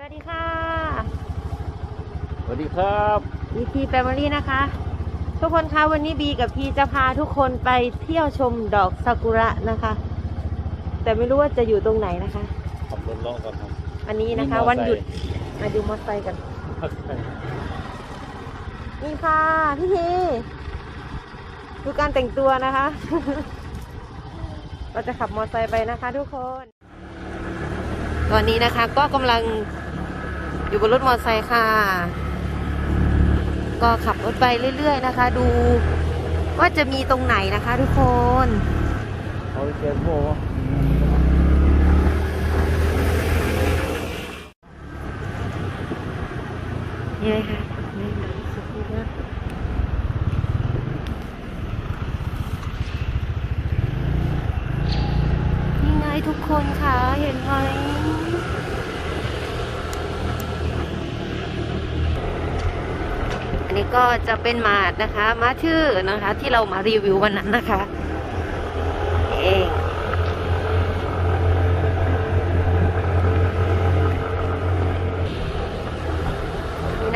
สวัสดีค่ะ สวัสดีครับบีพีแฟมิลี่นะคะ ทุกคนคะวันนี้บีกับพีจะพาทุกคนไปเที่ยวชมดอกซากุระนะคะ แต่ไม่รู้ว่าจะอยู่ตรงไหนนะคะขับรถเลาะก่อนครับ วันนี้นะคะมีมอวันไซค์หยุดมาดูมอเตอร์ไซค์กัน นี่ค่ะพี่ทีดูการแต่งตัวนะคะ เราจะขับมอเตอร์ไซค์ไปนะคะ ทุกคน ตอนนี้นะคะก็กำลัง อยู่บนรถมอเตอร์ไซค์ค่ะ ก็ขับรถไปเรื่อย ๆ นะคะ ดูว่าจะมีตรงไหนนะคะทุกคนเขาเชียร์โบนี่เลยค่ะนี่ดอกสุกุระนี่ไงทุกคนค่ะ เห็นไหม นนี้ก็จะเป็นหมาดนะคะมาชื่อนะคะ ที่เรามารีวิววันนั้นนะคะนี่เอง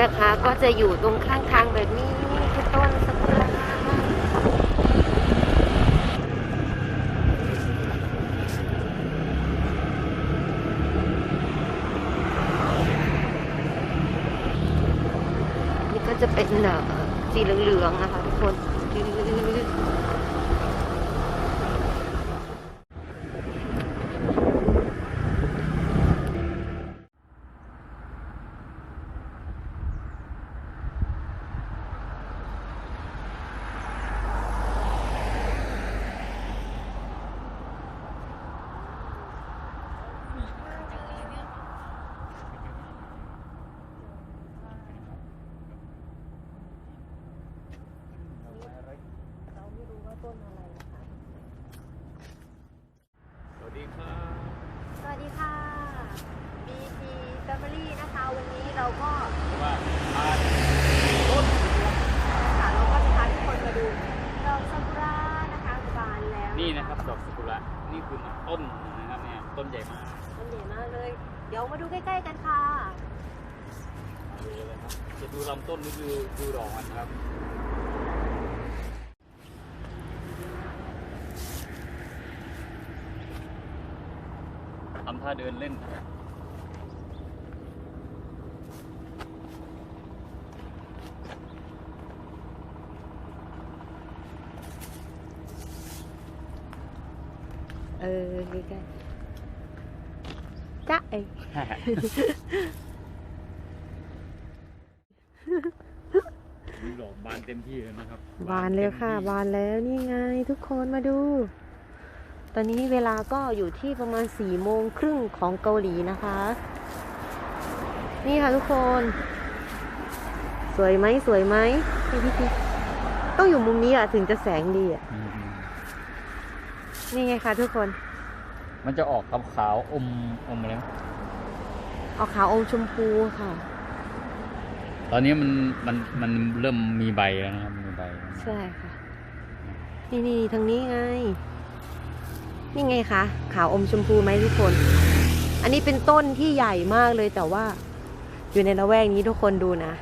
นะคะก็จะอยู่ตรงข้างทางแบบนี้คือต้นสักุระนี่ก็ จะเป็นเอ่อสีเหลืองๆนะคะทุกคน เราไม่รู้ว่า ต้นอะไรนะคะ สวัสดีครับ สวัสดีค่ะ BP Family นะคะ วันนี้เราก็ว่ามาค่ะเราก็จะพาทุกคนมาดูดอกซากุระนะคะบานแล้วนี่นะครับดอกสกุระนี่คือต้นนะครับเนี่ยต้นใหญ่มากต้นใหญ่มากเลย เดี๋ยวมาดูใกล้ ๆ กันค่ะ ดูเลยครับจะดูลำต้นนี่คือดูดอกมันครับ ทำท่าเดินเล่นครับเออใกล้ๆจ๊ะเอยดูดอกบานเต็มที่เลยนะครับ บานเลยค่ะ บานแล้วนี่ไง ทุกคนมาดู ตอนนี้เวลาก็อยู่ที่ประมาณสี่โมงครึ่งของเกาหลีนะคะ นี่ค่ะทุกคน สวยไหมสวยไหมพี่พี่พี่ต้องอยู่มุมนี้อะถึงจะแสงดีอะอืมนี่ไงคะทุกคน มันจะออกขาวๆอมอมอะไรนะเอาขาวอมชมพูค่ะ ตอนนี้มันมันมันเริ่มมีใบแล้วนะครับมีใบแล้วใช่ค่ะ นี่นี่ทางนี้ไง นี่ไงคะขาวอมชมพูไหมทุกคน อันนี้เป็นต้นที่ใหญ่มากเลยแต่ว่า อยู่ในละแวกนี้ทุกคนดูนะ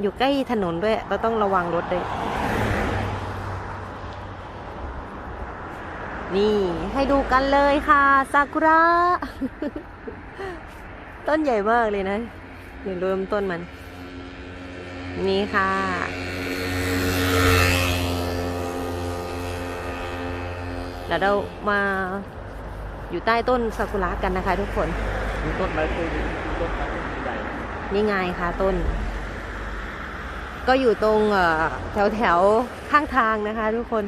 อยู่ใกล้ถนนด้วยเราต้องระวังรถด้วย นี่ให้ดูกันเลยค่ะซากุระ ต้นใหญ่มากเลยนะเดี๋ยวเริ่มต้นมัน นี่ค่ะ แล้วเรามาอยู่ใต้ต้นซากุระกันนะคะ ทุกคนมีต้นไม้ต้นนี้ต้นไม้ต้นใหญ่นี่ไงคะต้น ก็อยู่ตรงเอ่อแถวแถวๆข้างทางนะคะ ทุกคน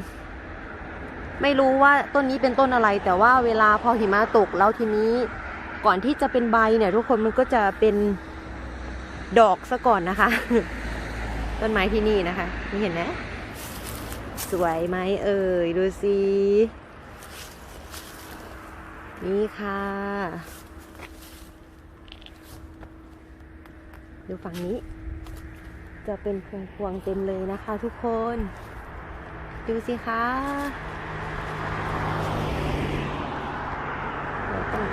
ไม่รู้ว่าต้นนี้เป็นต้นอะไร แต่ว่าเวลาพอหิมะตกแล้วทีนี้ก่อนที่จะเป็นใบเนี่ย ทุกคนมันก็จะเป็นดอกซะก่อนนะคะ ต้นไม้ที่นี่นะคะนี่เห็นไหมสวยไหมเอ่ยดูสิ นี่ค่ะ ดูฝั่งนี้ จะเป็นพวงพวงเต็มเลยนะคะทุกคน ดูสิคะเดี๋ยวต้อง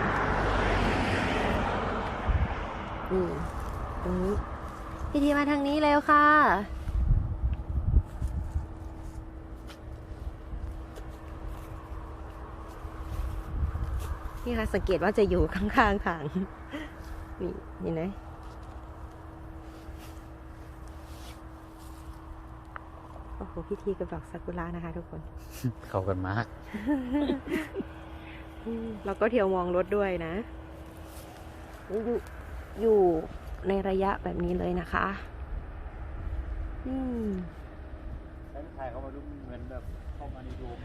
นี่ตรงนี้พี่ทีมาทางนี้แล้วค่ะ นี่ค่ะสังเกตว่าจะอยู่ข้างๆทาง นี่เห็นไหมโอ้โหพิธีกับดอกซากุระนะคะ ทุกคน เข้ากันมากอืมเราก็เที่ยวมองรถด้วยนะ อยู่อยู่ในระยะแบบนี้เลยนะคะอืมแล้วถ่ายเข้ามาดูเหมือนแบบเข้ามาในโดม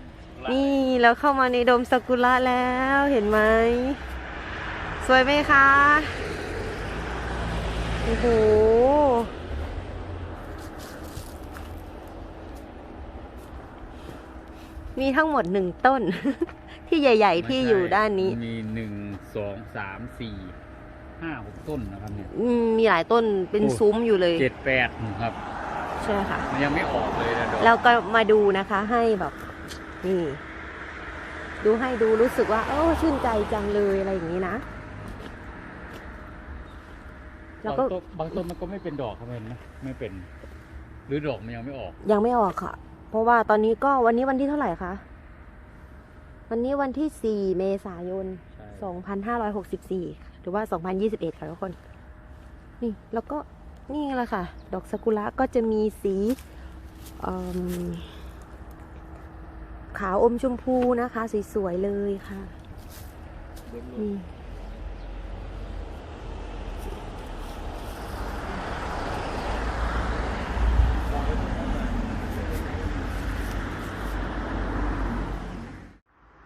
นี่เราเข้ามาในโดมซากุระแล้วเห็นไหม สวยไหมคะ โอ้โห มีทั้งหมดหนึ่งต้น ที่ใหญ่ ๆ ที่อยู่ด้านนี้ มีหนึ่งสองสามสี่ห้าหกต้นนะครับเนี่ยอืมมีหลายต้นเป็นโอ้ซุ้มอยู่เลยเจ็ดแปดครับ ใช่ค่ะ มันยังไม่ออกเลยนะดอก เราก็มาดูนะคะให้แบบ นี่ ดูให้ดูรู้สึกว่า เออชื่นใจจังเลยอะไรอย่างนี้นะ แล้วบางก็ต้นบางต้นมันก็ไม่เป็นดอกครับเห็นไหมไม่เป็น หรือดอกมันยังไม่ออก ยังไม่ออกค่ะ เพราะว่าตอนนี้ก็วันนี้วันที่เท่าไหร่คะ วันนี้วันที่ 4 เมษายน ใช่ 2564หรือว่า 2021 ค่ะทุกคน นี่ แล้วก็นี่แหละค่ะ ดอกซากุระก็จะมีสีเอิ่ม ขาวอมชมพูนะคะ สวยๆเลยค่ะนี่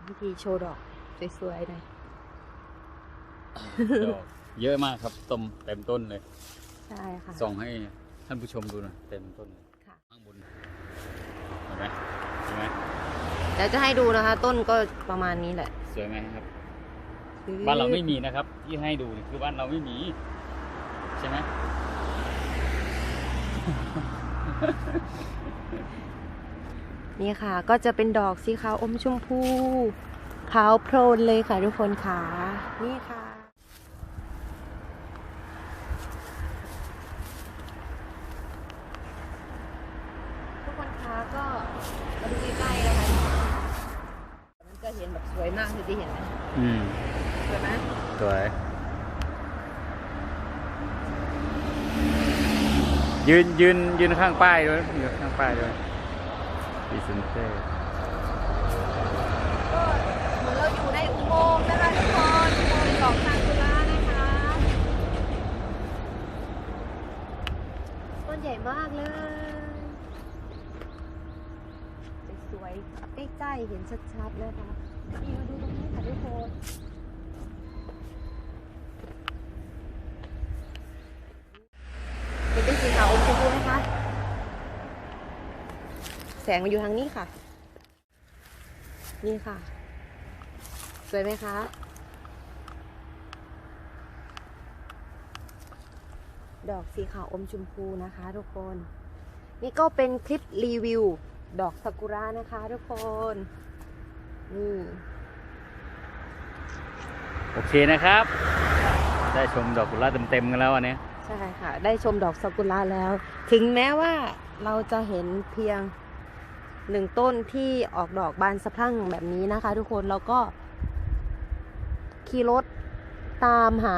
วิธีโชว์ดอกสวยๆหน่อยดอกเยอะมากครับต้มเต็มต้นเลย ใช่ค่ะ ส่องให้ท่านผู้ชมดูหน่อยเต็มต้นเลยค่ะข้างบนเห็นไหมเห็นไหมเดี๋ยวจะให้ดูนะคะ ต้นก็ประมาณนี้แหละสวยไหมครับ บ้านเราไม่มีนะครับ ที่ให้ดูนี่คือบ้านเราไม่มี ใช่ไหม นี่ค่ะ ก็จะเป็นดอกสีขาวอมชมพูขาวโพลนเลยค่ะทุกคนค่ะ นี่ค่ะ ทุกคนคะก็มาดูใกล้ๆนะคะมันจะเห็นแบบ สวยมากคือที่เห็นไหมอืมสวยไหมสวย ยืนยืนยืนข้างป้ายด้วยยืนข้างป้ายด้วยพรีเซนเตอร์ก็เหมือนเราอยู่ในอุโมงค์นะคะทุกคนอุโมงค์ดอกซากุระนะคะต้นใหญ่มากเลยสวยๆใกล้ๆเห็นชัดๆนะคะ ดูตรงนี้ค่ะทุกคนเห็นเป็นสีขาวอมชมพูไหมคะ แสงมาอยู่ทางนี้ค่ะ นี่ค่ะ สวยไหมคะ ดอกสีขาวอมชมพูนะคะทุกคน นี่ก็เป็นคลิปรีวิว ดอกซากุระนะคะทุกคน โอเคนะครับ ได้ชมดอกกุหลาบเต็มๆกันแล้ววันนี้ใช่ค่ะ ได้ชมดอกซากุระแล้ว ถึงแม้ว่าเราจะเห็นเพียงหนึ่งต้นที่ออกดอกบานสะพรั่งแบบนี้นะคะ ทุกคนเราก็ ขี่รถตามหา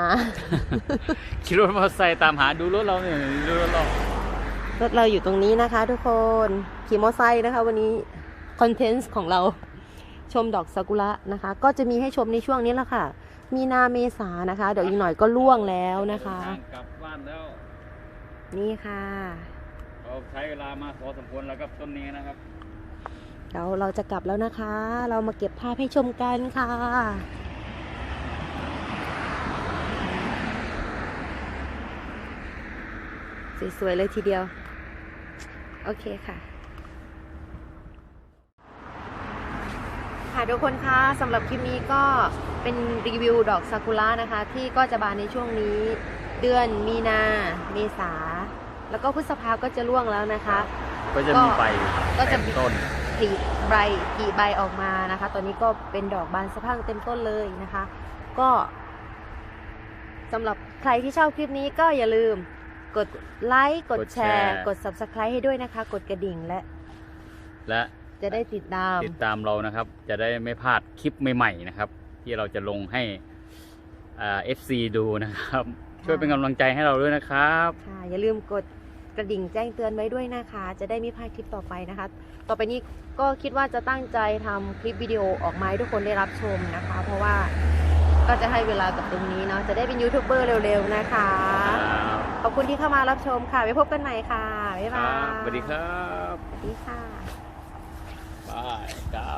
ขี่รถมอเตอร์ไซค์ตามหาดูรถเราเนี่ยดูรถเรารถเราอยู่ตรงนี้นะคะ ทุกคนขี่มอเตอร์ไซค์นะคะ วันนี้คอนเทนต์ของเรา ชมดอกซากุระนะคะ ก็จะมีให้ชมในช่วงนี้แหละค่ะ มีนาเมษานะคะ เดี๋ยวอีกหน่อยก็ล่วงแล้วนะคะเดิทางกลับบ้านแล้วนี่ค่ะเราใช้เวลามาพอสมควรแล้วกับต้นนี้นะครับเดี๋ยวเราจะกลับแล้วนะคะ เรามาเก็บภาพให้ชมกันค่ะสวยๆเลยทีเดียว โอเคค่ะ ค่ะทุกคนคะสำหรับคลิปนี้ก็เป็นรีวิวดอกซากุระนะคะ ที่ก็จะบานในช่วงนี้เดือนมีนา เมษา แล้วก็พฤษภาก็จะร่วงแล้วนะคะ ก็จะมีใบก็จะเต็มต้นผลิใบกี่ใบออกมานะคะ ตอนนี้ก็เป็นดอกบานสะพรั่งเต็มต้นเลยนะคะ ก็สำหรับใครที่ชอบคลิปนี้ก็อย่าลืมกดไลค์กดกดแชแชร์ร์ กด subscribe ให้ด้วยนะคะ กดกระดิ่งและ และ จะได้ติดตาม ติดตามเรานะครับ จะได้ไม่พลาดคลิปใหม่ๆนะครับ ที่เราจะลงให้อ่า FC ดูนะครับ ช่วยเป็นกำลังใจให้เราด้วยนะครับค่ะอย่าลืมกดกระดิ่งแจ้งเตือนไว้ด้วยนะคะ จะได้ไม่พลาดคลิปต่อไปนะคะ ต่อไปนี้ก็คิดว่าจะตั้งใจทำคลิปวิดีโอออกมาให้ทุกคนได้รับชมนะคะ เพราะว่าก็จะให้เวลากับตรงนี้เนาะจะได้เป็นยูทูบเบอร์เร็วๆนะคะ ขอบคุณที่เข้ามารับชมค่ะไว้พบกันใหม่ค่ะบ๊ายคบารัยบสวัสดีครับสวัสดีค่ะ บา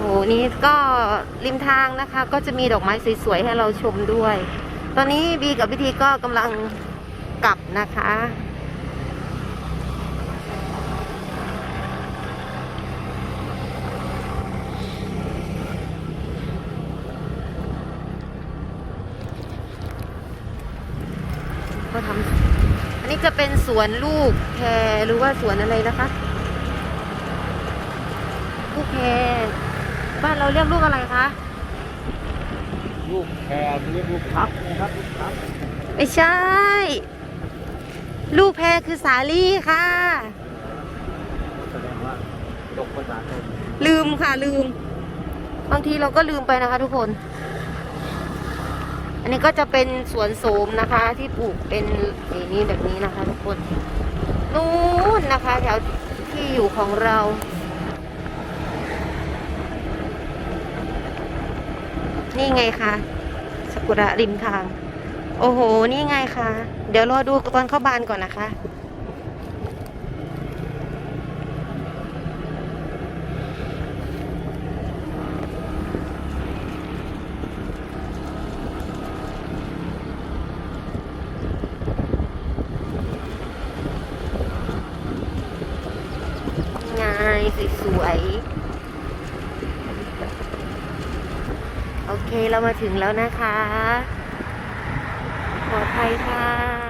โอ้โหนี่ก็ริมทางนะคะ ก็จะมีดอกไม้สวยๆให้เราชมด้วย ตอนนี้บีกับพิธีก็กำลังกลับนะคะก็ทำอันนี้จะเป็นสวนลูกแพรหรือว่าสวนอะไรนะคะ ลูกแพร บ้านเราเรียกลูกอะไรคะ ลูกแพรเรียกลูกพับนะครับลูกพับไม่ใช่ ลูกแพรคือสาลี่ค่ะ แสดงว่าตกภาษาไทยลืมค่ะลืม บางทีเราก็ลืมไปนะคะทุกคน อันนี้ก็จะเป็นสวนโสมนะคะ ที่ปลูกเป็นอย่างนี้แบบนี้นะคะ ทุกคน นู่นนะคะ แถวที่อยู่ของเรา นี่ไงคะสกุระริมทาง โอ้โห นี่ไงคะ เดี๋ยวรอดูตอนเข้าบานก่อนนะคะง่ายสวยๆ โอเค เรามาถึงแล้วนะคะ ปลอดภัยค่ะ